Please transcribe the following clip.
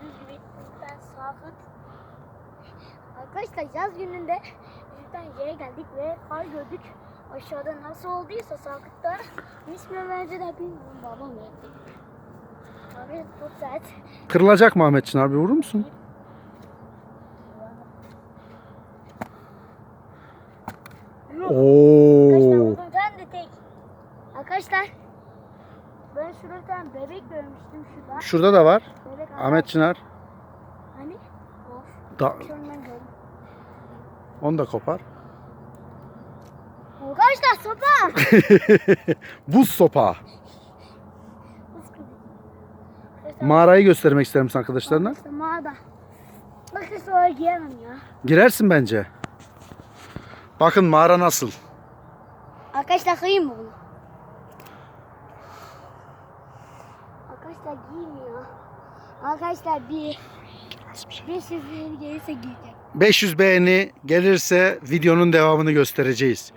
Gibi ben Sakıt. Arkadaşlar yaz gününde yüzden yere geldik ve kar gördük. Aşağıda nasıl olduysa Sakıt'ta ismi bence de bilmiyorum babam verdi. Abi çok sert. Kırılacak mı Ahmet Çınar? Bir vurur musun? Oo. ben de tek. Arkadaşlar ben şurada bir tane bebek görmüştüm şurada. Şurada da var. Ahmet Çınar. Hani? Of. Da, onu da kopar. Arkadaşlar sopa. Buz sopa. Mağarayı göstermek ister misin arkadaşlarına? Arkadaşlar mağarada. Bakın sonra giyemem ya. Girersin bence. Bakın mağara nasıl. Arkadaşlar kıyayım mı bunu? Arkadaşlar ya. Arkadaşlar bir bir sözleri gelirse giyeceğim. 500 beğeni gelirse videonun devamını göstereceğiz.